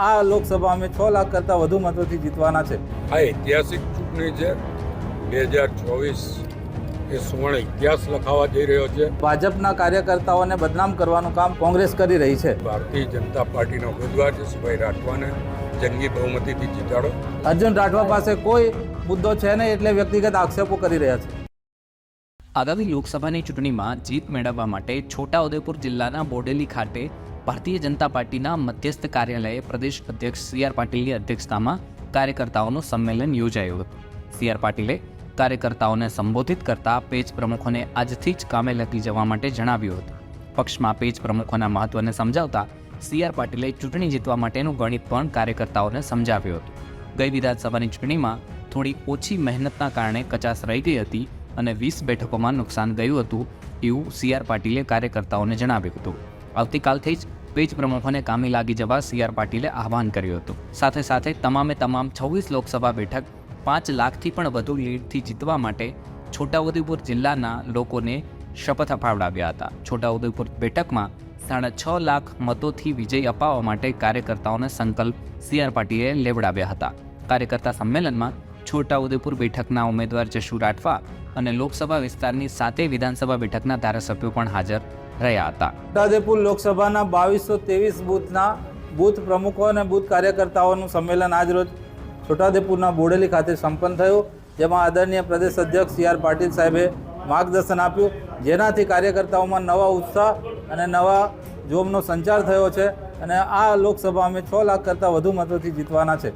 આ લોકસભા અમે છ લાખ કરતાં વધુ મતોથી જીતવાના છે. આ ઐતિહાસિક ચૂંટણી છે. બે હજાર ચોવીસ એ સુવર્ણ ઇતિહાસ લખાવા જઈ રહ્યો છે. ભાજપના કાર્યકર્તાઓને બદનામ કરવાનું કામ કોંગ્રેસ કરી રહી છે. ભારતીય જનતા પાર્ટીના ઉમેદવાર જસભાઈ રાઠવાને જંગી બહુમતીથી જીતાડો. અર્જુન રાઠવા પાસે કોઈ મુદ્દો છે નહીં એટલે વ્યક્તિગત આક્ષેપો કરી રહ્યા છે. આગામી લોકસભાની ચૂંટણીમાં જીત મેળવવા માટે છોટાઉદેપુર જિલ્લાના બોડેલી ખાતે ભારતીય જનતા પાર્ટીના મધ્યસ્થ કાર્યાલયે પ્રદેશ અધ્યક્ષ સી આર પાટીલની અધ્યક્ષતામાં કાર્યકર્તાઓનું સંમેલન યોજાયું હતું. સી આર પાટીલે કાર્યકર્તાઓને સંબોધિત કરતા પેજ પ્રમુખોને આજથી જ કામે લગી જવા માટે જણાવ્યું હતું. પક્ષમાં પેજ પ્રમુખોના મહત્વને સમજાવતા સી આર પાટીલે ચૂંટણી જીતવા માટેનું ગણિત પણ કાર્યકર્તાઓને સમજાવ્યું હતું. ગઈ વિધાનસભાની ચૂંટણીમાં થોડી ઓછી મહેનતના કારણે કચાસ રહી ગઈ હતી અને વીસ બેઠકોમાં નુકસાન ગયું હતું એવું સી આર પાટીલે કાર્યકર્તાઓને જણાવ્યું હતું. આવતીકાલથી જ પેજ પ્રમુખોને કામે લાગી જવા સી આર પાટીલે આહવાન કર્યું હતું. સાથે સાથે તમામે તમામ છવ્વીસ લોકસભા બેઠક પાંચ લાખથી પણ વધુ લીડથી જીતવા માટે છોટાઉદેપુર જિલ્લાના લોકોને શપથ અપાવડાવ્યા હતા. છોટાઉદેપુર બેઠકમાં સાડા છ લાખ મતોથી વિજય અપાવવા માટે કાર્યકર્તાઓને સંકલ્પ સી આર પાટીલે લેવડાવ્યા હતા. કાર્યકર્તા સંમેલનમાં છોટાઉદેપુર બેઠકના ઉમેદવાર જશુ રાઠવા અને લોકસભા વિસ્તારની સાતે વિધાનસભા બેઠકના ધારાસભ્યો પણ હાજર રહ્યા હતા. છોટાઉદેપુર લોકસભાના બાવીસો ત્રેવીસ બૂથના બૂથ પ્રમુખો અને બૂથ કાર્યકર્તાઓનું સંમેલન આજરોજ છોટાઉદેપુરના બોડેલી ખાતે સંપન્ન થયું, જેમાં આદરણીય પ્રદેશ અધ્યક્ષ સી આર પાટીલ સાહેબે માર્ગદર્શન આપ્યું. જેનાથી કાર્યકર્તાઓમાં નવા ઉત્સાહ અને નવા જોમનો સંચાર થયો છે. અને આ લોકસભા અમે છ લાખ કરતાં વધુ મતોથી જીતવાના છે.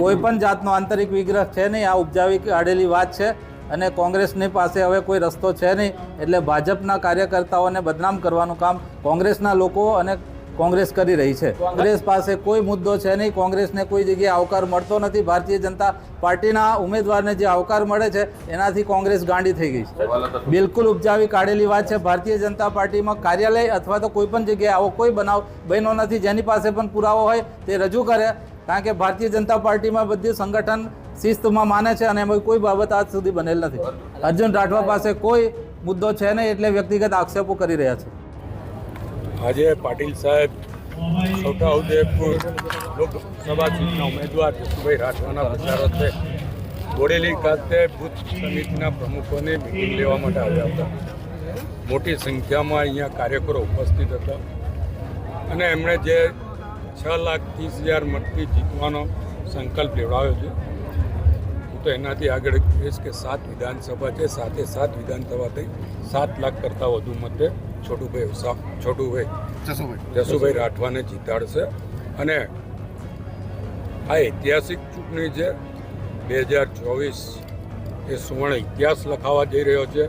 કોઈ પણ જાતનો આંતરિક વિગ્રહ છે નહીં, આ ઉપજાવી કાઢેલી વાત છે અને કોંગ્રેસની પાસે હવે કોઈ રસ્તો છે નહીં, એટલે ભાજપના કાર્યકર્તાઓને બદનામ કરવાનું કામ કોંગ્રેસના લોકો અને કોંગ્રેસ કરી રહી છે. કોંગ્રેસ પાસે કોઈ મુદ્દો છે નહીં. કોંગ્રેસને કોઈ જગ્યાએ આવકાર મળતો નથી. ભારતીય જનતા પાર્ટીના ઉમેદવારને જે આવકાર મળે છે એનાથી કોંગ્રેસ ગાંડી થઈ ગઈ છે. બિલકુલ ઉપજાવી કાઢેલી વાત છે. ભારતીય જનતા પાર્ટીમાં કાર્યાલય અથવા તો કોઈ પણ જગ્યાએ આવો કોઈ બનાવ બન્યો નથી. જેની પાસે પણ પુરાવો હોય તે રજૂ કરે. કારણ કે ભારતીય જનતા પાર્ટીમાં બધી સંગઠન શિસ્તમાં માને છે અને એમાં કોઈ બાબત આજ સુધી બનેલ નથી. અર્જુન રાઠવા પાસે કોઈ મુદ્દો છે નહીં એટલે વ્યક્તિગત આક્ષેપો કરી રહ્યા છે. આજે પાટીલ સાહેબ છોટાઉદેપુર લોકસભા ચૂંટણીના ઉમેદવાર જસુભાઈ રાઠવાના પ્રચાર છે. બોડેલી ખાતે બુથ સમિતિના પ્રમુખોને મિટિંગ લેવા માટે આવ્યા હતા. મોટી સંખ્યામાં અહીંયા કાર્યકરો ઉપસ્થિત હતા. અને એમણે જે છ લાખ ત્રીસ હજાર મતથી જીતવાનો સંકલ્પ લેવડાવ્યો છે. હું તો એનાથી આગળ કહીશ કે સાત વિધાનસભા છે, સાથે સાત વિધાનસભા થઈ, સાત લાખ કરતાં વધુ મતે છોટુભાઈ ઉષા છોટુભાઈ જસુભાઈ. રાઠવાને જીતાડશે. અને આ ઐતિહાસિક ચૂંટણી છે બે હજાર ચોવીસ એ સુવર્ણ ઇતિહાસ લખાવા જઈ રહ્યો છે.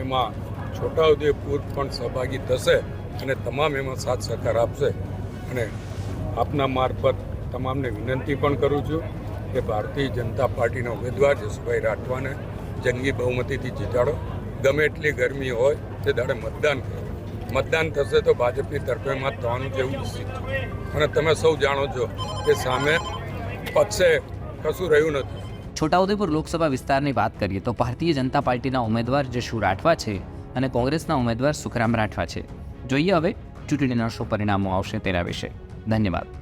એમાં છોટાઉદેપુર પણ સહભાગી થશે અને તમામ એમાં સાથ સહકાર આપશે. અને આપના મારફત તમામને વિનંતી પણ કરું છું કે ભારતીય જનતા પાર્ટીના ઉમેદવાર જસુભાઈ રાઠવાને જંગી બહુમતીથી જીતાડો. ગમે એટલી ગરમી હોય તે દાડે મતદાન કરો. મતદાન થશે તો ભાજપની તરફેણમાં થવાનું જેવું નિશ્ચિત છે અને તમે સૌ જાણો છો કે સામે પક્ષે કશું રહ્યું નથી. છોટાઉદેપુર લોકસભા વિસ્તારની વાત કરીએ તો ભારતીય જનતા પાર્ટીના ઉમેદવાર જશુ રાઠવા છે અને કોંગ્રેસના ઉમેદવાર સુખરામ રાઠવા છે. જોઈએ હવે ચૂંટણીના શું પરિણામો આવશે તેના વિશે. ધન્યવાદ.